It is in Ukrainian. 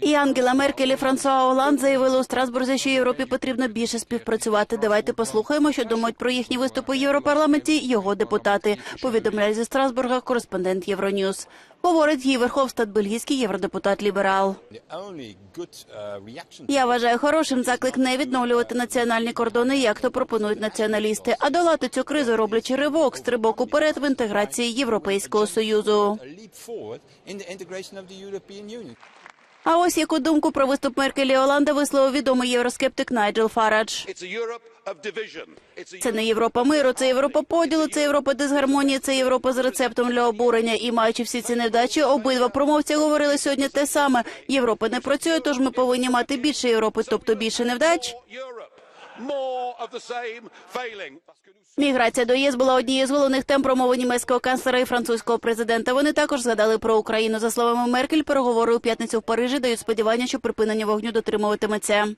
І Ангела Меркель і Франсуа Оланд заявили у Страсбурзі, що Європі потрібно більше співпрацювати. Давайте послухаємо, що думають про їхні виступи в Європарламенті його депутати. Повідомляє зі Страсбурга кореспондент Євроньюз. Говорить Гій Верховстад, бельгійський євродепутат ліберал. Я вважаю хорошим заклик не відновлювати національні кордони, як то пропонують націоналісти, а долати цю кризу, роблячи ривок, стрибок уперед в інтеграції Європейського союзу. A leap forward in the integration of the European Union. А ось яку думку про виступ Меркелі Оланда висловив відомий євроскептик Найджел Фарадж. It's a Europe of division. It's a Це не Європа миру, це Європа поділу, це Європа дисгармонії, це Європа з рецептом для обурення. І маючи всі ці невдачі, обидва промовці говорили сьогодні те саме. Європа не працює, тож ми повинні мати більше Європи, тобто більше невдач. Міграція до ЄС була однією з головних тем промови німецького канцлера і французького президента. Вони також згадали про Україну. За словами Меркель, переговори у п'ятницю в Парижі дають сподівання, що припинення вогню дотримуватиметься.